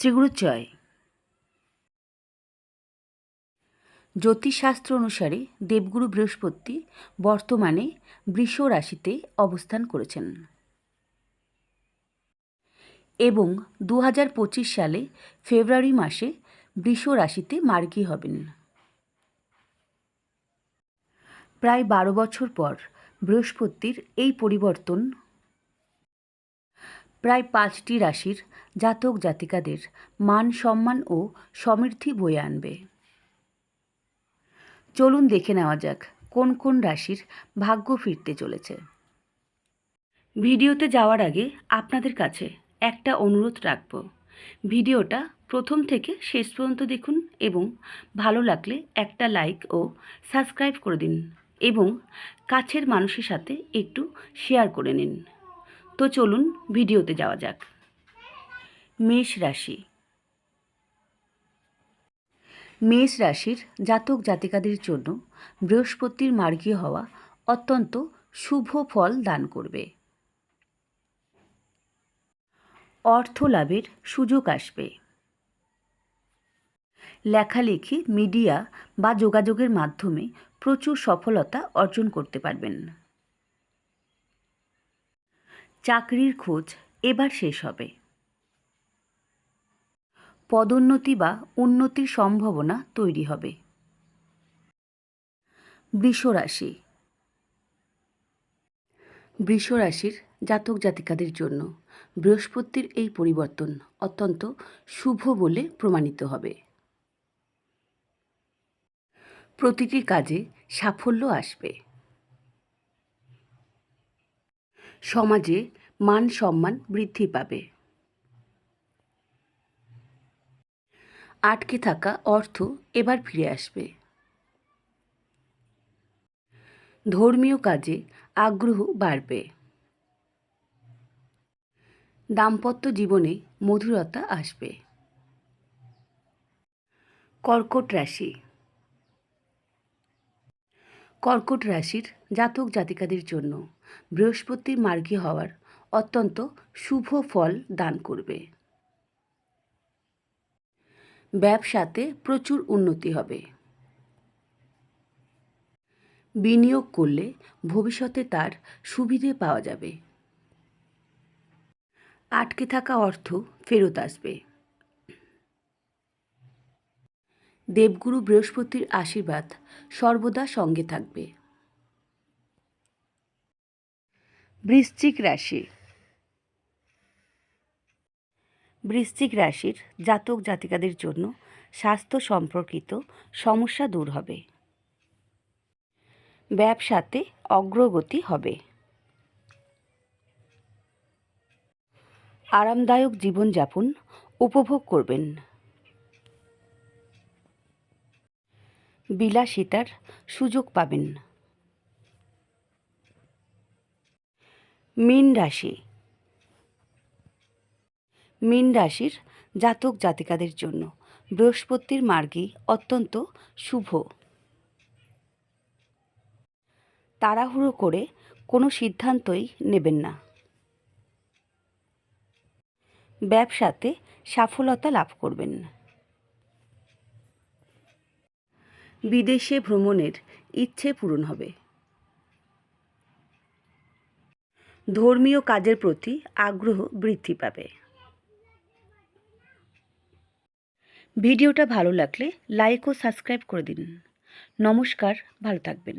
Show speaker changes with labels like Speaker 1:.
Speaker 1: শ্রীগুরু জয় জ্যোতিষশাস্ত্র অনুসারে দেবগুরু বৃহস্পতি বর্তমানে বৃষ রাশিতে অবস্থান করেছেন। এবং দু হাজার পঁচিশ সালে ফেব্রুয়ারি মাসে বৃষ রাশিতে মার্গী হবেন। প্রায় বারো বছর পর বৃহস্পতির এই পরিবর্তন প্রায় পাঁচটি রাশির জাতক জাতিকাদের মান সম্মান ও সমৃদ্ধি বয়ে আনবে। চলুন দেখে নেওয়া যাক কোন কোন রাশির ভাগ্য ফিরতে চলেছে। ভিডিওতে যাওয়ার আগে আপনাদের কাছে একটা অনুরোধ রাখব। ভিডিওটা প্রথম থেকে শেষ পর্যন্ত দেখুন এবং ভালো লাগলে একটা লাইক ও সাবস্ক্রাইব করে দিন এবং কাছের মানুষের সাথে একটু শেয়ার করে নিন। তো চলুন ভিডিওতে যাওয়া যাক। মেষ রাশি। মেষ রাশির জাতক জাতিকাদের জন্য বৃহস্পতির মার্গীয় হওয়া অত্যন্ত শুভ ফল দান করবে। অর্থ লাভের সুযোগ আসবে। লেখালেখি, মিডিয়া বা যোগাযোগের মাধ্যমে প্রচুর সফলতা অর্জন করতে পারবেন। চাকরির খোঁজ এবার শেষ হবে। পদোন্নতি বা উন্নতির সম্ভাবনা তৈরি হবে। বৃষরাশি। বৃষরাশির জাতক জাতিকাদের জন্য বৃহস্পতির এই পরিবর্তন অত্যন্ত শুভ বলে প্রমাণিত হবে। প্রতিটি কাজে সাফল্য আসবে। সমাজে মান সম্মান বৃদ্ধি পাবে। আটকে থাকা অর্থ এবার ফিরে আসবে। ধর্মীয় কাজে আগ্রহ বাড়বে। দাম্পত্য জীবনে মধুরতা আসবে। কর্কট রাশি। কর্কট রাশির জাতক জাতিকাদের জন্য বৃহস্পতির মার্গী হওয়ার অত্যন্ত শুভ ফল দান করবে। ব্যবসাতে প্রচুর উন্নতি হবে। বিনিয়োগ করলে ভবিষ্যতে তার সুবিধে পাওয়া যাবে। আটকে থাকা অর্থ ফেরত আসবে। দেবগুরু বৃহস্পতির আশীর্বাদ সর্বদা সঙ্গে থাকবে। বৃশ্চিক রাশি বৃশ্চিক রাশির জাতক জাতিকাদের জন্য স্বাস্থ্য সম্পর্কিত সমস্যা দূর হবে। ব্যবসাতে অগ্রগতি হবে। আরামদায়ক জীবনযাপন উপভোগ করবেন। বিলাসিতার সুযোগ পাবেন। মীন রাশি মীন রাশির জাতক জাতিকাদের জন্য। বৃহস্পতির মার্গী অত্যন্ত শুভ। তাড়াহুড়ো করে কোনো সিদ্ধান্তই নেবেন না। ব্যবসাতে সফলতা লাভ করবেন। বিদেশে ভ্রমণের ইচ্ছে পূরণ হবে। ধর্মীয় কাজের প্রতি আগ্রহ বৃদ্ধি পাবে। ভিডিওটা ভালো লাগলে লাইক ও সাবস্ক্রাইব করে দিন। নমস্কার ভালো থাকবেন।